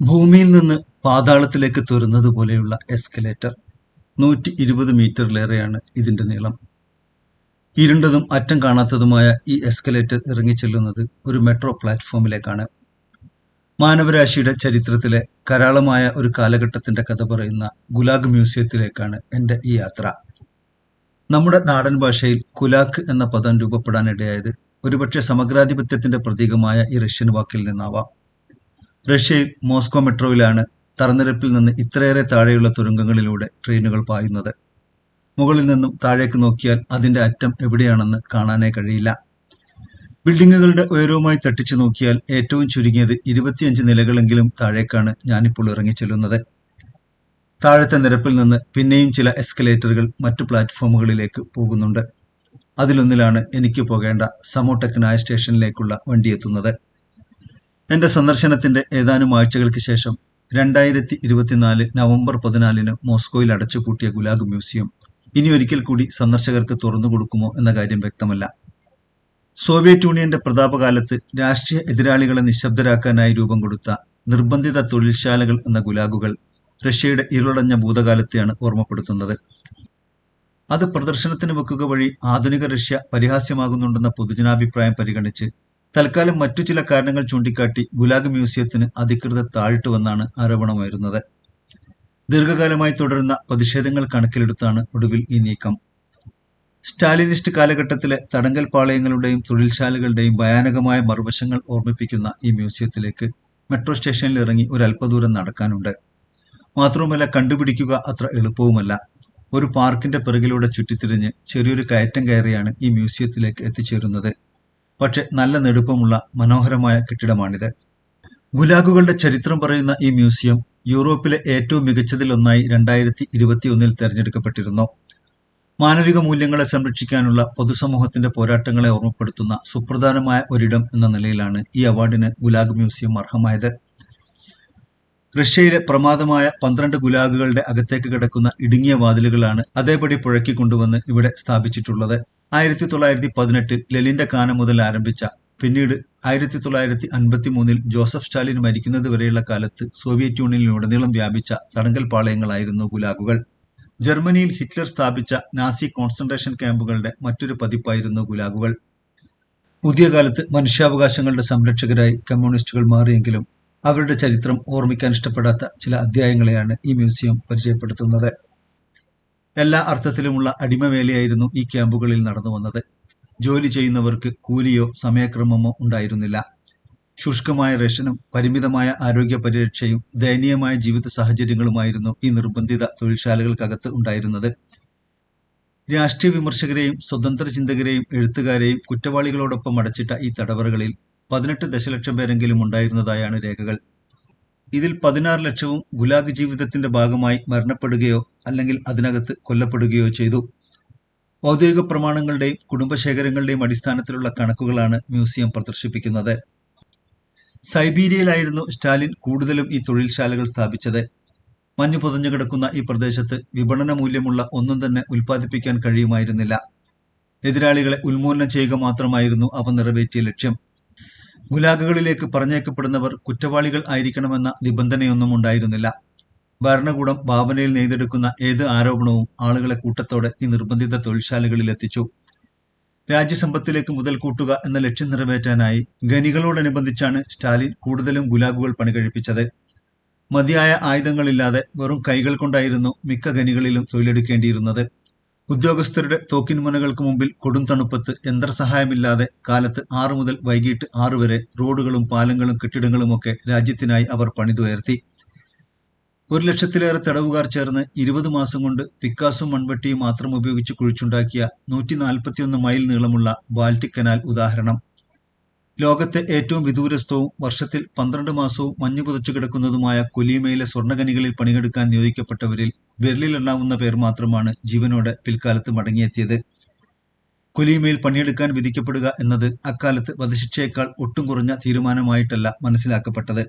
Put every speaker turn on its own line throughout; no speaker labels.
ഭൂമിയിൽ നിന്ന് പാതാളത്തിലേക്ക് തുരുന്നത് പോലെയുള്ള എസ്കലേറ്റർ നൂറ്റി ഇരുപത് മീറ്ററിലേറെയാണ് ഇതിന്റെ നീളം. ഇരുണ്ടതും അറ്റം കാണാത്തതുമായ ഈ എസ്കലേറ്റർ ഇറങ്ങിച്ചെല്ലുന്നത് ഒരു മെട്രോ പ്ലാറ്റ്ഫോമിലേക്കാണ് മാനവരാശിയുടെ ചരിത്രത്തിലെ കരാളമായ ഒരു കാലഘട്ടത്തിന്റെ കഥ പറയുന്ന ഗുലാഗ് മ്യൂസിയത്തിലേക്കാണ് എന്റെ ഈ യാത്ര. നമ്മുടെ നാടൻ ഭാഷയിൽ കുലാക്ക് എന്ന പദം രൂപപ്പെടാനിടയായത് ഒരുപക്ഷെ സമഗ്രാധിപത്യത്തിന്റെ പ്രതീകമായ ഈ റഷ്യൻ വാക്കിൽ നിന്നാവാം. റഷ്യയിൽ മോസ്കോ മെട്രോയിലാണ് തറനിരപ്പിൽ നിന്ന് ഇത്രയേറെ താഴെയുള്ള തുരങ്കങ്ങളിലൂടെ ട്രെയിനുകൾ പായുന്നത്. മുകളിൽ നിന്നും താഴേക്ക് നോക്കിയാൽ അതിന്റെ അറ്റം എവിടെയാണെന്ന് കാണാനേ കഴിയില്ല. ബിൽഡിങ്ങുകളുടെ ഉയരവുമായി തട്ടിച്ചു നോക്കിയാൽ ഏറ്റവും ചുരുങ്ങിയത് ഇരുപത്തിയഞ്ച് നിലകളെങ്കിലും താഴേക്കാണ് ഞാനിപ്പോൾ ഇറങ്ങിച്ചെല്ലുന്നത്. താഴത്തെ നിരപ്പിൽ നിന്ന് പിന്നെയും ചില എസ്കലേറ്ററുകൾ മറ്റു പ്ലാറ്റ്ഫോമുകളിലേക്ക് പോകുന്നുണ്ട്. അതിലൊന്നിലാണ് എനിക്ക് പോകേണ്ട സമോടെക്നായ സ്റ്റേഷനിലേക്കുള്ള വണ്ടിയെത്തുന്നത് എന്റെ സന്ദർശനത്തിന്റെ ഏതാനും ആഴ്ചകൾക്ക് ശേഷം രണ്ടായിരത്തി ഇരുപത്തിനാല് നവംബർ പതിനാലിന് മോസ്കോയിൽ അടച്ചുപൂട്ടിയ ഗുലാഗ് മ്യൂസിയം ഇനി ഒരിക്കൽ കൂടി സന്ദർശകർക്ക് തുറന്നു കൊടുക്കുമോ എന്ന കാര്യം വ്യക്തമല്ല. സോവിയറ്റ് യൂണിയന്റെ പ്രതാപകാലത്ത് രാഷ്ട്രീയ എതിരാളികളെ നിശബ്ദരാക്കാനായി രൂപം കൊടുത്ത നിർബന്ധിത തൊഴിൽശാലകൾ എന്ന ഗുലാഗുകൾ റഷ്യയുടെ ഇരുളടഞ്ഞ ഭൂതകാലത്തെയാണ് ഓർമ്മപ്പെടുത്തുന്നത്. അത് പ്രദർശനത്തിന് വെക്കുക വഴി ആധുനിക റഷ്യ പരിഹാസ്യമാകുന്നുണ്ടെന്ന പൊതുജനാഭിപ്രായം പരിഗണിച്ച് തൽക്കാലം മറ്റു ചില കാരണങ്ങൾ ചൂണ്ടിക്കാട്ടി ഗുലാഗ് മ്യൂസിയത്തിന് അധികൃതർ താഴ്ത്തുവെന്നാണ് ആരോപണമുയരുന്നത്. ദീർഘകാലമായി തുടരുന്ന പ്രതിഷേധങ്ങൾ കണക്കിലെടുത്താണ് ഒടുവിൽ ഈ നീക്കം. സ്റ്റാലിനിസ്റ്റ് കാലഘട്ടത്തിലെ തടങ്കൽ പാളയങ്ങളുടെയും തൊഴിൽശാലകളുടെയും ഭയാനകമായ മറുവശങ്ങൾ ഓർമ്മിപ്പിക്കുന്ന ഈ മ്യൂസിയത്തിലേക്ക് മെട്രോ സ്റ്റേഷനിൽ ഇറങ്ങി ഒരു അല്പദൂരം നടക്കാനുണ്ട്. മാത്രവുമല്ല കണ്ടുപിടിക്കുക അത്ര എളുപ്പവുമല്ല. ഒരു പാർക്കിന്റെ പിറകിലൂടെ ചുറ്റിത്തിരിഞ്ഞ് ചെറിയൊരു കയറ്റം കയറിയാണ് ഈ മ്യൂസിയത്തിലേക്ക് എത്തിച്ചേരുന്നത്. പക്ഷെ നല്ല നെടുപ്പമുള്ള മനോഹരമായ കെട്ടിടമാണിത്. ഗുലാഗുകളുടെ ചരിത്രം പറയുന്ന ഈ മ്യൂസിയം യൂറോപ്പിലെ ഏറ്റവും മികച്ചതിലൊന്നായി രണ്ടായിരത്തി ഇരുപത്തിയൊന്നിൽ തെരഞ്ഞെടുക്കപ്പെട്ടിരുന്നു. മാനവിക മൂല്യങ്ങളെ സംരക്ഷിക്കാനുള്ള പൊതുസമൂഹത്തിന്റെ പോരാട്ടങ്ങളെ ഓർമ്മപ്പെടുത്തുന്ന സുപ്രധാനമായ ഒരിടം എന്ന നിലയിലാണ് ഈ അവാർഡിന് ഗുലാഗ് മ്യൂസിയം അർഹമായത്. റഷ്യയിലെ പ്രമാദമായ പന്ത്രണ്ട് ഗുലാഗുകളുടെ അകത്തേക്ക് കിടക്കുന്ന ഇടുങ്ങിയ വാതിലുകളാണ് അതേപടി പുഴക്കിക്കൊണ്ടുവന്ന് ഇവിടെ സ്ഥാപിച്ചിട്ടുള്ളത്. ആയിരത്തി തൊള്ളായിരത്തി പതിനെട്ടിൽ ലലിന്റെ കാനം മുതൽ ആരംഭിച്ച പിന്നീട് ആയിരത്തി തൊള്ളായിരത്തി അൻപത്തി മൂന്നിൽ ജോസഫ് സ്റ്റാലിൻ മരിക്കുന്നത് വരെയുള്ള കാലത്ത് സോവിയറ്റ് യൂണിയനിലുടനീളം വ്യാപിച്ച തടങ്കൽ പാളയങ്ങളായിരുന്നു ഗുലാഗുകൾ. ജർമ്മനിയിൽ ഹിറ്റ്ലർ സ്ഥാപിച്ച നാസി കോൺസെൻട്രേഷൻ ക്യാമ്പുകളുടെ മറ്റൊരു പതിപ്പായിരുന്നു ഗുലാഗുകൾ. പുതിയ കാലത്ത് മനുഷ്യാവകാശങ്ങളുടെ സംരക്ഷകരായി കമ്മ്യൂണിസ്റ്റുകൾ മാറിയെങ്കിലും അവരുടെ ചരിത്രം ഓർമ്മിക്കാൻ ഇഷ്ടപ്പെടാത്ത ചില അധ്യായങ്ങളെയാണ് ഈ മ്യൂസിയം പരിചയപ്പെടുത്തുന്നത്. എല്ലാ അർത്ഥത്തിലുമുള്ള അടിമവേലയായിരുന്നു ഈ ക്യാമ്പുകളിൽ നടന്നു വന്നത്. ജോലി ചെയ്യുന്നവർക്ക് കൂലിയോ സമയക്രമമോ ഉണ്ടായിരുന്നില്ല. ശുഷ്കമായ റേഷനും പരിമിതമായ ആരോഗ്യ പരിരക്ഷയും ദയനീയമായ ജീവിത സാഹചര്യങ്ങളുമായിരുന്നു ഈ നിർബന്ധിത തൊഴിൽശാലകൾക്കകത്ത് ഉണ്ടായിരുന്നത്. രാഷ്ട്രീയ വിമർശകരെയും സ്വതന്ത്ര ചിന്തകരെയും എഴുത്തുകാരെയും കുറ്റവാളികളോടൊപ്പം അടച്ചിട്ട ഈ തടവറകളിൽ പതിനെട്ട് ദശലക്ഷം പേരെങ്കിലും ഉണ്ടായിരുന്നതായാണ് രേഖകൾ. ഇതിൽ പതിനാറ് ലക്ഷവും ഗുലാഗ് ജീവിതത്തിന്റെ ഭാഗമായി മരണപ്പെടുകയോ അല്ലെങ്കിൽ അതിനകത്ത് കൊല്ലപ്പെടുകയോ ചെയ്തു. ഔദ്യോഗിക പ്രമാണങ്ങളുടെയും കുടുംബശേഖരങ്ങളുടെയും അടിസ്ഥാനത്തിലുള്ള കണക്കുകളാണ് മ്യൂസിയം പ്രദർശിപ്പിക്കുന്നത്. സൈബീരിയയിലായിരുന്നു സ്റ്റാലിൻ കൂടുതലും ഈ തൊഴിൽശാലകൾ സ്ഥാപിച്ചത്. മഞ്ഞു പുതഞ്ഞു കിടക്കുന്ന ഈ പ്രദേശത്ത് വിപണന മൂല്യമുള്ള ഒന്നും തന്നെ ഉൽപ്പാദിപ്പിക്കാൻ കഴിയുമായിരുന്നില്ല. എതിരാളികളെ ഉന്മൂലനം ചെയ്യുക മാത്രമായിരുന്നു അവ നിറവേറ്റിയ ലക്ഷ്യം. ഗുലാഗുകളിലേക്ക് പറഞ്ഞേക്കപ്പെടുന്നവർ കുറ്റവാളികൾ ആയിരിക്കണമെന്ന നിബന്ധനയൊന്നും ഉണ്ടായിരുന്നില്ല. ഭരണകൂടം ഭാവനയിൽ നെയ്തെടുക്കുന്ന ഏത് ആരോപണവും ആളുകളെ കൂട്ടത്തോടെ ഈ നിർബന്ധിത തൊഴിൽശാലകളിൽ എത്തിച്ചു രാജ്യസമ്പത്തിലേക്ക് മുതൽ കൂട്ടുക എന്ന ലക്ഷ്യം നിറവേറ്റാനായി ഖനികളോടനുബന്ധിച്ചാണ് സ്റ്റാലിൻ കൂടുതലും ഗുലാഗുകൾ പണികഴിപ്പിച്ചത് മതിയായ ആയുധങ്ങളില്ലാതെ വെറും കൈകൾ കൊണ്ടായിരുന്നു മിക്ക ഖനികളിലും തൊഴിലെടുക്കേണ്ടിയിരുന്നത്. ഉദ്യോഗസ്ഥരുടെ തോക്കിൻമുനകൾക്ക് മുമ്പിൽ കൊടും തണുപ്പത്ത് യന്ത്രസഹായമില്ലാതെ കാലത്ത് ആറു മുതൽ വൈകിട്ട് ആറു വരെ റോഡുകളും പാലങ്ങളും കെട്ടിടങ്ങളുമൊക്കെ രാജ്യത്തിനായി അവർ പണിതുയർത്തി. ഒരു ലക്ഷത്തിലേറെ തടവുകാർ ചേർന്ന് ഇരുപത് മാസം കൊണ്ട് പിക്കാസും മൺവെട്ടിയും മാത്രം ഉപയോഗിച്ച് കുഴിച്ചുണ്ടാക്കിയ നൂറ്റി നാൽപ്പത്തിയൊന്ന് മൈൽ നീളമുള്ള ബാൽറ്റിക് കനാൽ ഉദാഹരണം. ലോകത്തെ ഏറ്റവും വിദൂരസ്ഥവും വർഷത്തിൽ പന്ത്രണ്ട് മാസവും മഞ്ഞു പുതച്ചു കിടക്കുന്നതുമായ കൊലീമയിലെ സ്വർണഖനികളിൽ പണിയെടുക്കാൻ നിയോഗിക്കപ്പെട്ടവരിൽ വിരലിലെണ്ണാവുന്ന പേർ മാത്രമാണ് ജീവനോടെ പിൽക്കാലത്ത് മടങ്ങിയെത്തിയത്. കൊലീമയിൽ പണിയെടുക്കാൻ വിധിക്കപ്പെടുക എന്നത് അക്കാലത്ത് വധശിക്ഷയേക്കാൾ ഒട്ടും കുറഞ്ഞ തീരുമാനമായിട്ടല്ല മനസ്സിലാക്കപ്പെട്ടത്.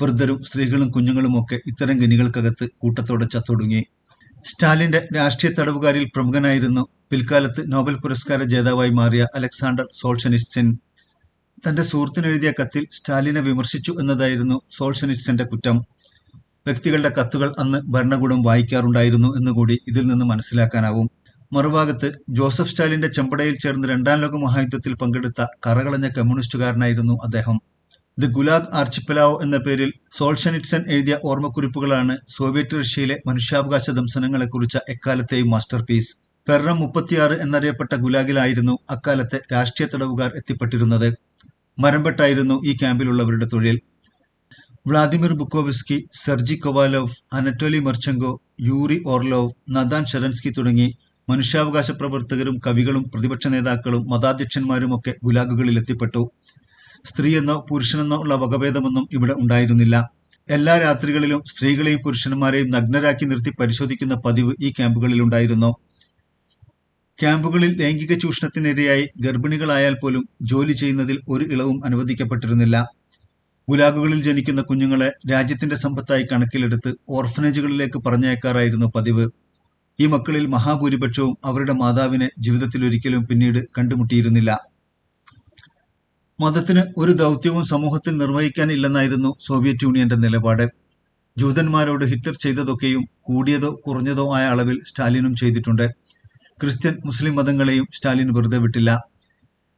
വൃദ്ധരും സ്ത്രീകളും കുഞ്ഞുങ്ങളും ഒക്കെ ഇത്തരം ഖനികൾക്കകത്ത് കൂട്ടത്തോടെ ചത്തൊടുങ്ങി. സ്റ്റാലിന്റെ രാഷ്ട്രീയ തടവുകാരിൽ പ്രമുഖനായിരുന്നു പിൽക്കാലത്ത് നോബൽ പുരസ്കാര ജേതാവായി മാറിയ അലക്സാണ്ടർ സോൾഷനിസ്റ്റിൻ. തന്റെ സുഹൃത്തിനെഴുതിയ കത്തിൽ സ്റ്റാലിനെ വിമർശിച്ചു എന്നതായിരുന്നു സോൾഷനിറ്റ്സിന്റെ കുറ്റം. വ്യക്തികളുടെ കത്തുകൾ അന്ന് ഭരണകൂടം വായിക്കാറുണ്ടായിരുന്നു എന്നുകൂടി ഇതിൽ നിന്ന് മനസ്സിലാക്കാനാവും. മറുഭാഗത്ത് ജോസഫ് സ്റ്റാലിന്റെ ചെമ്പടയിൽ ചേർന്ന് രണ്ടാം ലോക മഹായുദ്ധത്തിൽ പങ്കെടുത്ത കറകളഞ്ഞ കമ്മ്യൂണിസ്റ്റുകാരനായിരുന്നു അദ്ദേഹം. ദി ഗുലാഗ് ആർച്ചിപ്പലാവ് എന്ന പേരിൽ സോൾഷനിറ്റ്സൺ എഴുതിയ ഓർമ്മക്കുറിപ്പുകളാണ് സോവിയറ്റ് റഷ്യയിലെ മനുഷ്യാവകാശ ദംശനങ്ങളെക്കുറിച്ച എക്കാലത്തെയും മാസ്റ്റർ പീസ് പെർറം മുപ്പത്തിയാറ് എന്നറിയപ്പെട്ട ഗുലാഗിലായിരുന്നു അക്കാലത്തെ രാഷ്ട്രീയ തടവുകാർ എത്തിപ്പെട്ടിരുന്നത്. മരംപെട്ടായിരുന്നു ഈ ക്യാമ്പിലുള്ളവരുടെ തൊഴിൽ. Vladimir Bukovsky Sergei Kovalev Anatoly Marchenko Yuri Orlov Natan Sharansky തുടങ്ങി മനുഷ്യാവകാശ പ്രവർത്തകരും കവികളും പ്രതിപക്ഷ നേതാക്കളും മതാധ്യക്ഷന്മാരുമൊക്കെ ഗുലാഗുകളിൽ എത്തിപ്പെട്ടു. സ്ത്രീയെന്നോ പുരുഷനെന്നോ ഉള്ള വകഭേദമൊന്നും ഇവിടെ ഉണ്ടായിരുന്നില്ല. എല്ലാ രാത്രികളിലും സ്ത്രീകളെയും പുരുഷന്മാരെയും നഗ്നരാക്കി നിർത്തി പരിശോധിക്കുന്ന പതിവ് ഈ ക്യാമ്പുകളിൽ ഉണ്ടായിരുന്നു. ക്യാമ്പുകളിൽ ലൈംഗിക ചൂഷണത്തിനിരയായി ഗർഭിണികളായാൽ പോലും ജോലി ചെയ്യുന്നതിൽ ഒരു ഇളവും അനുവദിക്കപ്പെട്ടിരുന്നില്ല. ഗുലാഗുകളിൽ ജനിക്കുന്ന കുഞ്ഞുങ്ങളെ രാജ്യത്തിന്റെ സമ്പത്തായി കണക്കിലെടുത്ത് ഓർഫനേജുകളിലേക്ക് പറഞ്ഞയക്കാറായിരുന്നു പതിവ്. ഈ മക്കളിൽ മഹാഭൂരിപക്ഷവും അവരുടെ മാതാവിനെ ജീവിതത്തിൽ ഒരിക്കലും പിന്നീട് കണ്ടുമുട്ടിയിരുന്നില്ല. മതത്തിന് ഒരു ദൗത്യവും സമൂഹത്തിൽ നിർവഹിക്കാനില്ലെന്നായിരുന്നു സോവിയറ്റ് യൂണിയന്റെ നിലപാട്. ജൂതന്മാരോട് ഹിറ്റ്ലർ ചെയ്തതൊക്കെയും കൂടിയതോ കുറഞ്ഞതോ ആയ അളവിൽ സ്റ്റാലിനും ചെയ്തിട്ടുണ്ട്. ക്രിസ്ത്യൻ മുസ്ലിം മതങ്ങളെയും സ്റ്റാലിൻ വെറുതെ വിട്ടില്ല.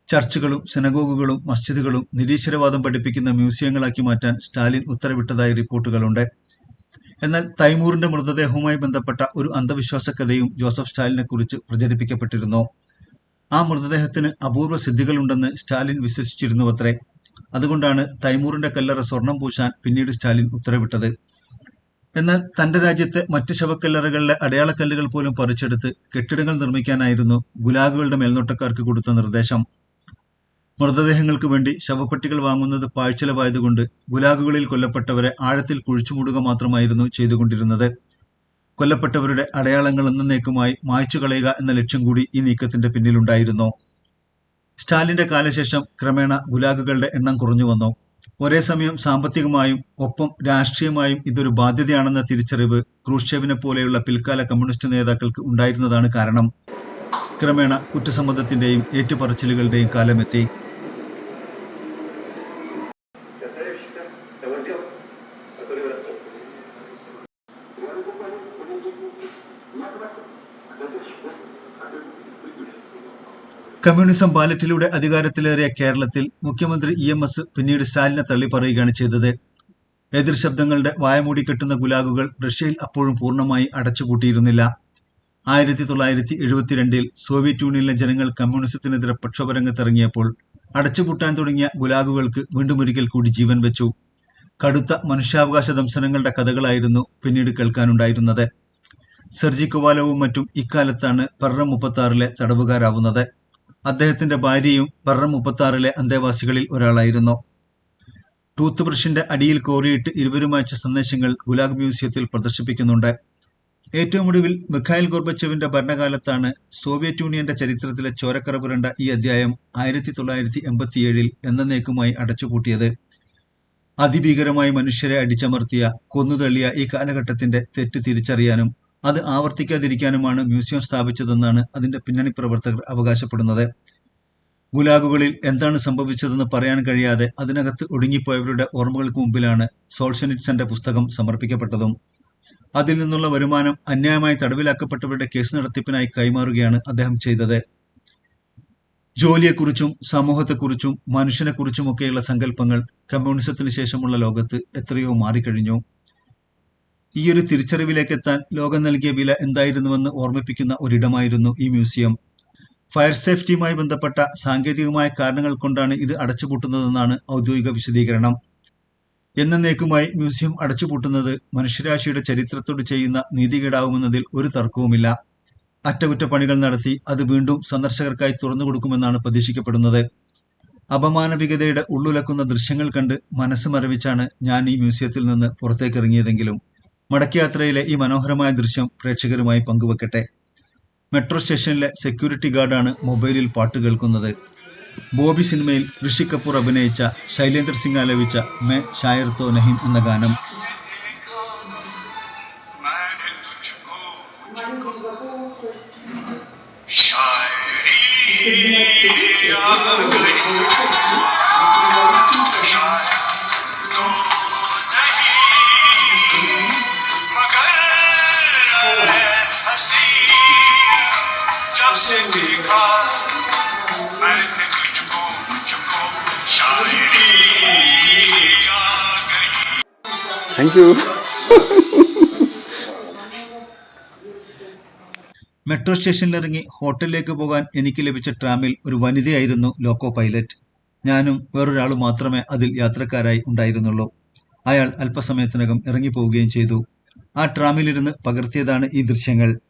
ചർച്ചുകളും സെനഗോഗുകളും മസ്ജിദുകളും നിരീശ്വരവാദം പഠിപ്പിക്കുന്ന മ്യൂസിയങ്ങളാക്കി മാറ്റാൻ സ്റ്റാലിൻ ഉത്തരവിട്ടതായി റിപ്പോർട്ടുകളുണ്ട്. എന്നാൽ തൈമൂറിന്റെ മൃതദേഹവുമായി ബന്ധപ്പെട്ട ഒരു അന്ധവിശ്വാസ കഥയും ജോസഫ് സ്റ്റാലിനെ കുറിച്ച് പ്രചരിപ്പിക്കപ്പെട്ടിരുന്നു. ആ മൃതദേഹത്തിന് അപൂർവ സിദ്ധികളുണ്ടെന്ന് സ്റ്റാലിൻ വിശ്വസിച്ചിരുന്നുവത്രേ. അതുകൊണ്ടാണ് തൈമൂറിന്റെ കല്ലറ സ്വർണം പൂശാൻ പിന്നീട് സ്റ്റാലിൻ ഉത്തരവിട്ടത്. എന്നാൽ തന്റെ രാജ്യത്തെ മറ്റ് ശവക്കല്ലറകളിലെ അടയാളക്കല്ലുകൾ പോലും പറിച്ചെടുത്ത് കെട്ടിടങ്ങൾ നിർമ്മിക്കാനായിരുന്നു ഗുലാഗുകളുടെ മേൽനോട്ടക്കാർക്ക് കൊടുത്ത നിർദ്ദേശം. മൃതദേഹങ്ങൾക്ക് വേണ്ടി ശവപ്പെട്ടികൾ വാങ്ങുന്നത് പാഴ്ചലവായതുകൊണ്ട് ഗുലാഗുകളിൽ കൊല്ലപ്പെട്ടവരെ ആഴത്തിൽ കുഴിച്ചുമൂടുക മാത്രമായിരുന്നു ചെയ്തുകൊണ്ടിരുന്നത്. കൊല്ലപ്പെട്ടവരുടെ അടയാളങ്ങൾ എന്നേക്കുമായി മായ്ച്ചു കളയുക എന്ന ലക്ഷ്യം കൂടി ഈ നീക്കത്തിന്റെ പിന്നിലുണ്ടായിരുന്നു. സ്റ്റാലിന്റെ കാലശേഷം ക്രമേണ ഗുലാഗുകളുടെ എണ്ണം കുറഞ്ഞു വന്നു. ഒരേ സമയം സാമ്പത്തികമായും ഒപ്പം രാഷ്ട്രീയമായും ഇതൊരു ബാധ്യതയാണെന്ന തിരിച്ചറിവ് ക്രൂഷേവിനെ പോലെയുള്ള പിൽക്കാല കമ്മ്യൂണിസ്റ്റ് നേതാക്കൾക്ക് ഉണ്ടായിരുന്നതാണ് കാരണം ക്രമേണ കുറ്റസമ്മതത്തിന്റെയും ഏറ്റുപറച്ചിലുകളുടെയും കാലമെത്തി
Thank you.
കമ്മ്യൂണിസം ബാലറ്റിലൂടെ അധികാരത്തിലേറിയ കേരളത്തിൽ മുഖ്യമന്ത്രി ഇ എം എസ് പിന്നീട് സ്റ്റാലിനെ തള്ളിപ്പറയുകയാണ് ചെയ്തത്. എതിർ ശബ്ദങ്ങളുടെ വായമൂടി കെട്ടുന്ന ഗുലാഗുകൾ റഷ്യയിൽ അപ്പോഴും പൂർണമായി അടച്ചുപൂട്ടിയിരുന്നില്ല. ആയിരത്തി തൊള്ളായിരത്തി എഴുപത്തിരണ്ടിൽ സോവിയറ്റ് യൂണിയനിലെ ജനങ്ങൾ കമ്മ്യൂണിസത്തിനെതിരെ പ്രക്ഷോഭരംഗത്തിറങ്ങിയപ്പോൾ അടച്ചുപൂട്ടാൻ തുടങ്ങിയ ഗുലാഗുകൾക്ക് വീണ്ടും ഒരിക്കൽ കൂടി ജീവൻ വെച്ചു. കടുത്ത മനുഷ്യാവകാശ ദംശനങ്ങളുടെ കഥകളായിരുന്നു പിന്നീട് കേൾക്കാനുണ്ടായിരുന്നത്. സെർജി കൊവാലോവും മറ്റും ഇക്കാലത്താണ് പെർറം മുപ്പത്താറിലെ തടവുകാരാവുന്നത്. അദ്ദേഹത്തിന്റെ ഭാര്യയും പെർറം മുപ്പത്താറിലെ അന്തേവാസികളിൽ ഒരാളായിരുന്നു. ടൂത്ത് ബ്രഷിന്റെ അടിയിൽ കോറിയിട്ട് ഇരുവരും അയച്ച സന്ദേശങ്ങൾ ഗുലാഗ് മ്യൂസിയത്തിൽ പ്രദർശിപ്പിക്കുന്നുണ്ട്. ഏറ്റവും ഒടുവിൽ മിഖായിൽ ഗോർബച്ചവിന്റെ ഭരണകാലത്താണ് സോവിയറ്റ് യൂണിയന്റെ ചരിത്രത്തിലെ ചോരക്കറ പുരണ്ട ഈ അധ്യായം ആയിരത്തി തൊള്ളായിരത്തി എൺപത്തിയേഴിൽ എന്നേക്കുമായി അടച്ചുപൂട്ടിയത്. അതിഭീകരമായി മനുഷ്യരെ അടിച്ചമർത്തിയ കൊന്നുതള്ളിയ ഈ കാലഘട്ടത്തിന്റെ തെറ്റ് തിരിച്ചറിയാനും അത് ആവർത്തിക്കാതിരിക്കാനുമാണ് മ്യൂസിയം സ്ഥാപിച്ചതെന്നാണ് അതിന്റെ പിന്നണി പ്രവർത്തകർ അവകാശപ്പെടുന്നത്. ഗുലാഗുകളിൽ എന്താണ് സംഭവിച്ചതെന്ന് പറയാൻ കഴിയാതെ അതിനകത്ത് ഒടുങ്ങിപ്പോയവരുടെ ഓർമ്മകൾക്ക് മുമ്പിലാണ് സോൾഷനിറ്റ്സന്റെ പുസ്തകം സമർപ്പിക്കപ്പെട്ടതും. അതിൽ നിന്നുള്ള വരുമാനം അന്യായമായി തടവിലാക്കപ്പെട്ടവരുടെ കേസ് നടത്തിപ്പിനായി കൈമാറുകയാണ് അദ്ദേഹം ചെയ്തത്. ജോലിയെക്കുറിച്ചും സമൂഹത്തെക്കുറിച്ചും മനുഷ്യനെക്കുറിച്ചുമൊക്കെയുള്ള സങ്കല്പങ്ങൾ കമ്മ്യൂണിസത്തിന് ശേഷമുള്ള ലോകത്ത് എത്രയോ മാറിക്കഴിഞ്ഞു. ഈയൊരു തിരിച്ചറിവിലേക്കെത്താൻ ലോകം നൽകിയ വില എന്തായിരുന്നുവെന്ന് ഓർമ്മിപ്പിക്കുന്ന ഒരിടമായിരുന്നു ഈ മ്യൂസിയം. ഫയർ സേഫ്റ്റിയുമായി ബന്ധപ്പെട്ട സാങ്കേതികമായ കാരണങ്ങൾ കൊണ്ടാണ് ഇത് അടച്ചുപൂട്ടുന്നതെന്നാണ് ഔദ്യോഗിക വിശദീകരണം. എന്നേക്കുമായി മ്യൂസിയം അടച്ചുപൂട്ടുന്നത് മനുഷ്യരാശിയുടെ ചരിത്രത്തോട് ചെയ്യുന്ന നീതികേടാവുമെന്നതിൽ ഒരു തർക്കവുമില്ല. അറ്റകുറ്റപ്പണികൾ നടത്തി അത് വീണ്ടും സന്ദർശകർക്കായി തുറന്നു കൊടുക്കുമെന്നാണ് പ്രതീക്ഷിക്കപ്പെടുന്നത്. അപമാനവികതയുടെ ഉള്ളുലക്കുന്ന ദൃശ്യങ്ങൾ കണ്ട് മനസ്സ് മരവിച്ചാണ് ഞാൻ ഈ മ്യൂസിയത്തിൽ നിന്ന് പുറത്തേക്കിറങ്ങിയതെങ്കിലും മടക്കയാത്രയിലെ ഈ മനോഹരമായ ദൃശ്യം പ്രേക്ഷകരുമായി പങ്കുവെക്കട്ടെ. മെട്രോ സ്റ്റേഷനിലെ സെക്യൂരിറ്റി ഗാർഡാണ് മൊബൈലിൽ പാട്ട് കേൾക്കുന്നത്. ബോബി സിനിമയിൽ ഋഷി കപൂർ അഭിനയിച്ച ശൈലേന്ദ്ര സിംഗ് ആലപിച്ച മേ ഷായർ തോ നഹിം എന്ന ഗാനം.
താങ്ക് യു
മെട്രോ സ്റ്റേഷനിലിറങ്ങി ഹോട്ടലിലേക്ക് പോകാൻ എനിക്ക് ലഭിച്ച ട്രാമിൽ ഒരു വനിതയായിരുന്നു ലോക്കോ പൈലറ്റ്. ഞാനും വേറൊരാളും മാത്രമേ അതിൽ യാത്രക്കാരായി ഉണ്ടായിരുന്നുള്ളൂ. അയാൾ അല്പസമയത്തിനകം ഇറങ്ങിപ്പോവുകയും ചെയ്തു. ആ ട്രാമിലിരുന്ന് പകർത്തിയതാണ് ഈ ദൃശ്യങ്ങൾ.